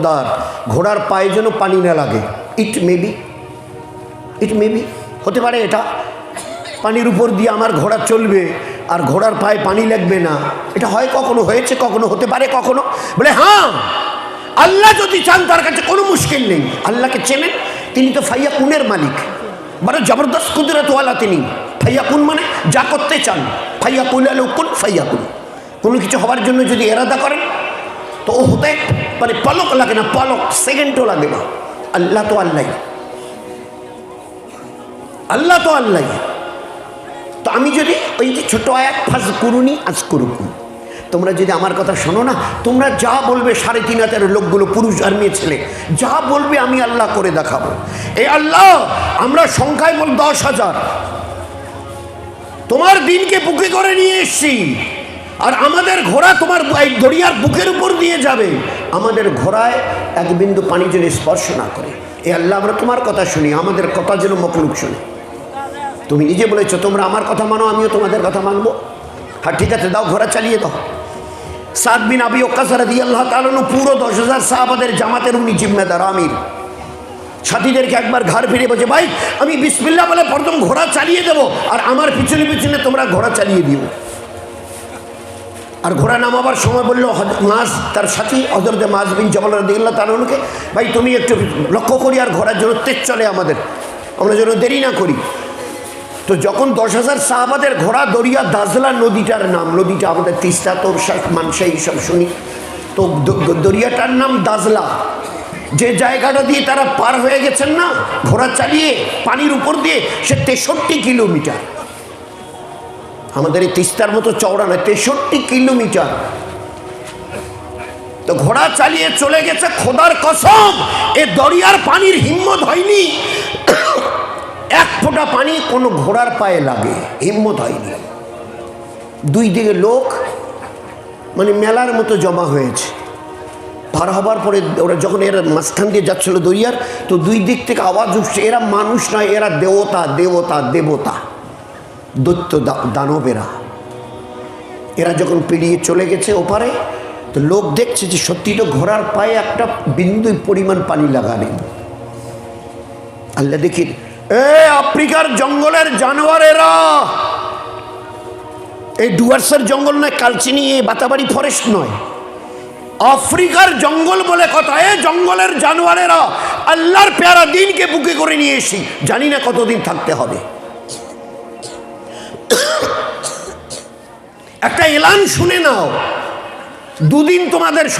খবরদার ঘোড়ার পায়ে যেন পানি না লাগে। ইট মেবি ইট মেবি হতে পারে এটা। পানির উপর দিয়ে আমার ঘোড়া চলবে আর ঘোড়ার পায়ে পানি লাগবে না। এটা হয় কখনো, হয়েছে কখনো, হতে পারে কখনো। বলে হ্যাঁ আল্লাহ যদি চান তার কাছে কোনো মুশকিল নেই। আল্লাহকে চেনেন, তিনি তো ফাইয়া কুনের মালিক। বড় জবরদস্ত কুদরতওয়ালা তিনি। ফাইয়া কুন মানে যা করতে চান। ফাইয়া কুন আলো কুন ফাইয়া কুন কোনো কিছু হওয়ার জন্য যদি এরাদা করেন তো হতে মানে পলক লাগে না পলক সেকেন্ডও লাগে না আল্লাহ তো আল্লাহ আল্লাহ তো আল্লাহ তো আমি যদি ওই যে ছোট আয়াত ফাজ করুনি আজ করুকুন তোমরা যদি আমার কথা শোনো না, তোমরা যা বলবে সাড়ে তিন হাজার লোকগুলো, পুরুষ আর মেয়ে ছেলে, যা বলবে আমি আল্লাহ করে দেখাবো। এই আল্লাহ, আমরা সংখ্যায় বল দশ হাজার। তোমার দিনকে বুকে করে নিয়ে এসছি। আর আমাদের ঘোড়া তোমার এই দরিয়ার বুকের উপর দিয়ে যাবে। আমাদের ঘোড়ায় এক বিন্দু পানি যেন স্পর্শ না করে। এ আল্লাহ, আমরা তোমার কথা শুনি, আমাদের কথা যেন মকলুক শুনি। তুমি নিজে বলেছ, তোমরা আমার কথা মানো, আমিও তোমাদের কথা মানবো। হ্যাঁ ঠিক আছে, দাও, ঘোড়া চালিয়ে দাও। সাত বিন আবি ওকাসার দিয়ে আল্লাহ তালনু পুরো দশ হাজার সাহাবাদের জামাতের উনি জিম্মেদার, আমির। সাথীদেরকে একবার ঘর ফিরে বলছে, ভাই, আমি বিসমিল্লা বলে প্রথম ঘোড়া চালিয়ে দেবো, আর আমার পিছনে পিছনে তোমরা ঘোড়া চালিয়ে দিও। আর ঘোড়া নামাবার সময় বলল মাছ তার সাথী হজরতে মাছ বিন জবল দিল্লা তালুকে ভাই, তুমি একটু লক্ষ্য করি আর ঘোড়ার জন্য তেজ চলে আমাদের। আমরা যেন দেরি না করি। তো যখন দশ হাজার সাহাবাদের ঘোড়া, দরিয়া, দাজলা নদীটার নাম, নদীটা আমাদের তিস্তা তোরশাক মানসা এইসব শুনি। তো দরিয়াটার নাম দাজলা। যে জায়গাটা দিয়ে তারা পার হয়ে গেছেন না, ঘোড়া চালিয়ে পানির উপর দিয়ে, সে তেষট্টি কিলোমিটার। আমাদের এই তিস্তার মতো চওড়া নয়, তেষট্টি কিলোমিটার। তো ঘোড়া চালিয়ে চলে গেছে খোদার কসম। এ দরিয়ার পানির হিম্মত হয়নি। এক ফোঁটা পানি কোনো ঘোড়ার পায়ে লাগে, হিম্মত হয়নি। দুই দিকে লোক মানে মেলার মতো জমা হয়েছে। পার হবার পরে ওরা যখন এরা মাঝখান দিয়ে যাচ্ছিল দরিয়ার, তো দুই দিক থেকে আওয়াজ উঠছে, এরা মানুষ নয়, এরা দেবতা দেবতা দেবতা। দৈত্য দানবেরা। এরা যখন পেরিয়ে চলে গেছে ওপারে, তো লোক দেখছে যে সত্যি তো ঘোড়ার পায়ে একটা বিন্দু পরিমাণ পানি লাগা নেই আল্লাহ দেখি এ আফ্রিকার জঙ্গলের জানোয়ারেরা! এই ডুয়ার্সের জঙ্গল নয়, কালচিনি এ বাতাবাড়ি ফরেস্ট নয়। আফ্রিকার জঙ্গল বলে কথা, এ জঙ্গলের জানোয়ারেরা, আল্লাহর পেয়ারা দিনকে বুকে করে নিয়ে এসি জানি না কতদিন থাকতে হবে। এলান শুনে নাও। দুদিন তোমাদের